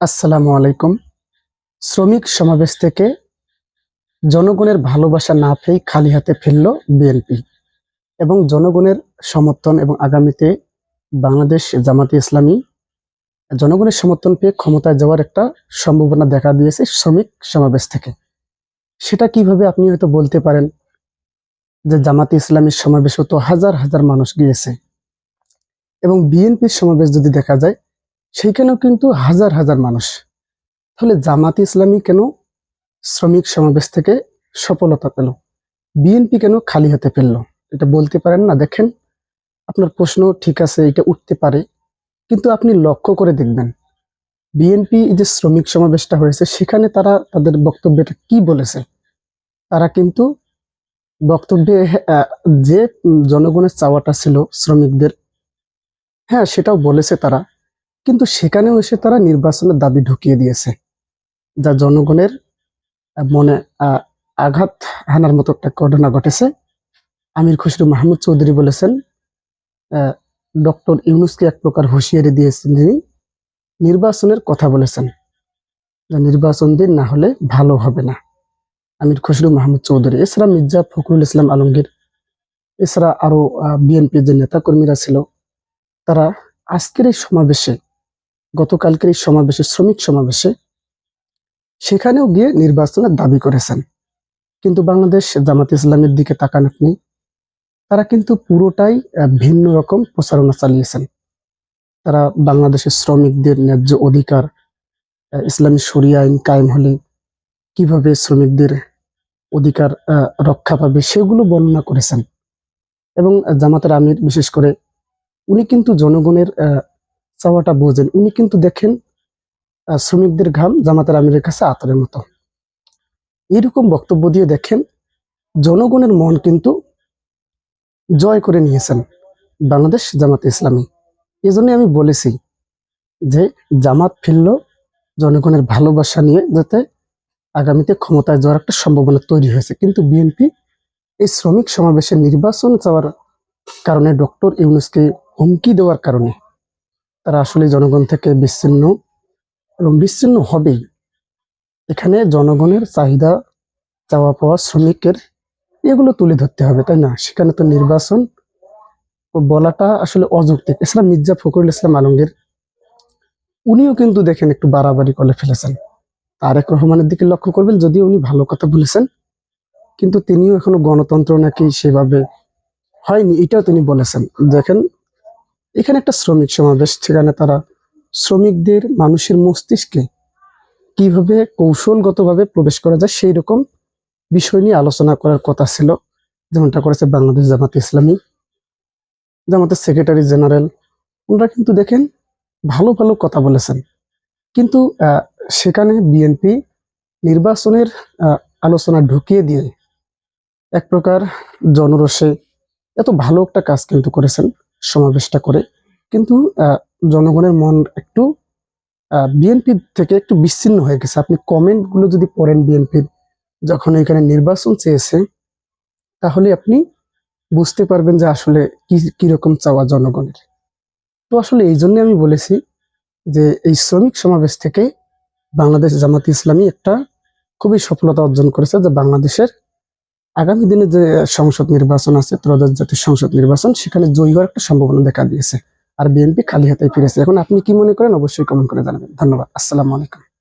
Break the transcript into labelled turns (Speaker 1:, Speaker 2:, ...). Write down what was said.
Speaker 1: আসসালামু আলাইকুম। শ্রমিক সমাবেশ থেকে জনগণের ভালোবাসা না পেয়ে খালি হাতে ফেলল বিএনপি এবং জনগণের সমর্থন এবং আগামীতে বাংলাদেশ জামাতে ইসলামী জনগণের সমর্থন পেয়ে ক্ষমতায় যাওয়ার একটা সম্ভাবনা দেখা দিয়েছে শ্রমিক সমাবেশ থেকে। সেটা কীভাবে আপনি হয়তো বলতে পারেন যে জামাতে ইসলামীর সমাবেশও তো হাজার হাজার মানুষ গিয়েছে এবং বিএনপির সমাবেশ যদি দেখা যায় সেইখানেও কিন্তু হাজার হাজার মানুষ। তাহলে জামাত ইসলামী কেন শ্রমিক সমাবেশ থেকে সফলতা পেল? বিএনপি কেন খালি হতে ফেলল এটা বলতে পারেন না, দেখেন। আপনার প্রশ্ন ঠিক আছে, এটা উঠতে পারে। কিন্তু আপনি লক্ষ্য করে দেখবেন, বিএনপি যে শ্রমিক সমাবেশটা হয়েছে, সেখানে তারা তাদের বক্তব্যটা কি বলেছে? তারা কিন্তু বক্তব্যে যে জনগণের চাওয়াটা ছিল শ্রমিকদের হ্যাঁ সেটাও বলেছে তারা। কিন্তু সেখানেও এসে তারা নির্বাচনের দাবি ঢুকিয়ে দিয়েছে। যা জনগণের মনে আঘাত হানার মতো একটা ঘটনা ঘটেছে। আমির খসরু মাহমুদ চৌধুরী বলেছেন ডক্টর ইউনুসকে এক প্রকার হুঁশিয়ারি দিয়েছেন যিনি নির্বাচনের কথা বলেছেন। যে নির্বাচন দিন না হলে ভালো হবে না। আমির খসরু মাহমুদ চৌধুরী, এছাড়া মির্জা ফখরুল ইসলাম আলমগীর, এছাড়া আরও বিএনপির যে নেতাকর্মীরা ছিল, তারা আজকের এই সমাবেশে গতকালকের এই সমাবেশে, শ্রমিক সমাবেশে সেখানেও গিয়ে নির্বাচনের দাবি করেছেন। কিন্তু বাংলাদেশ জামাত ইসলামের দিকে তাকান আপনি, তারা কিন্তু পুরোটাই ভিন্ন রকম প্রচারণা চালিয়েছেন। তারা বাংলাদেশের শ্রমিকদের ন্যায্য অধিকার ইসলামী শরিয়া আইন কায়েম হলে কীভাবে শ্রমিকদের অধিকার রক্ষা পাবে সেগুলো বর্ণনা করেছেন। এবং জামাতের আমির বিশেষ করে, উনি কিন্তু জনগণের চাওয়াটা বোঝেন। উনি কিন্তু দেখেন শ্রমিকদের ঘাম জামাতের আমিরের কাছে আতরের মতো। এরকম বক্তব্য দিয়ে দেখেন, জনগণের মন কিন্তু জয় করে নিয়েছেন বাংলাদেশ জামাত ইসলামী। এই জন্য আমি বলেছি যে, জামাত ফিরল জনগণের ভালোবাসা নিয়ে যাতে আগামীতে ক্ষমতায় যাওয়ার একটা সম্ভাবনা তৈরি হয়েছে। কিন্তু বিএনপি এই শ্রমিক সমাবেশে নির্বাচন চাওয়ার কারণে ডক্টর ইউনুসকে হুমকি দেওয়ার কারণে তারা আসলে জনগণ থেকে বিচ্ছিন্ন এবং বিচ্ছিন্ন হবেই। এখানে জনগণের চাহিদা, চাওয়া পাওয়া, শ্রমিকের এগুলো তুলে ধরতে হবে, তাই না? সেখানে তো নির্বাচন বলাটা আসলে অযৌক্তিক। এছাড়া মির্জা ফখরুল ইসলাম আলমগীর, উনিও কিন্তু দেখেন একটু বাড়াবাড়ি করে ফেলেছেন। তারেক রহমানের দিকে লক্ষ্য করবেন, যদিও উনি ভালো কথা বলেছেন, কিন্তু তিনিও এখনও গণতন্ত্র নাকি সেভাবে হয়নি, এটাও তিনি বলেছেন। দেখেন এখানে একটা শ্রমিক সমাবেশ সেখানে তারা শ্রমিকদের মানুষের মস্তিষ্কে কীভাবে কৌশলগতভাবে প্রবেশ করা যায় সেই রকম বিষয় নিয়ে আলোচনা করার কথা ছিল। যেমনটা করেছে বাংলাদেশ জামাত ইসলামী, জামাতের সেক্রেটারি জেনারেল। ওনারা কিন্তু দেখেন ভালো ভালো কথা বলেছেন। কিন্তু সেখানে বিএনপি নির্বাচনের আলোচনা ঢুকিয়ে দিয়ে এক প্রকার জনরসে এত ভালো একটা কাজ কিন্তু করেছেন। সমাবেশটা করে। কিন্তু জনগণের মন একটু বিএনপি থেকে একটু বিচ্ছিন্ন হয়ে গেছে। আপনি কমেন্টগুলো যদি পড়েন বিএনপির, যখন এখানে নির্বাচন চেয়েছে, তাহলে আপনি বুঝতে পারবেন যে আসলে কি, কীরকম চাওয়া জনগণের। তো আসলে এই জন্য আমি বলেছি যে, এই শ্রমিক সমাবেশ থেকে বাংলাদেশ জামাত ইসলামী একটা খুবই সফলতা অর্জন করেছে, যে বাংলাদেশের আগামী দিনে যে সংসদ নির্বাচন আছে, ত্রয়োদশ জাতীয় সংসদ নির্বাচন, সেখানে জয়ী হওয়ার একটা সম্ভাবনা দেখা দিয়েছে। আর বিএনপি খালি হাতে ফিরেছে। এখন আপনি কি মনে করেন? অবশ্যই কমেন্ট করে জানাবেন। ধন্যবাদ। আসসালামু আলাইকুম।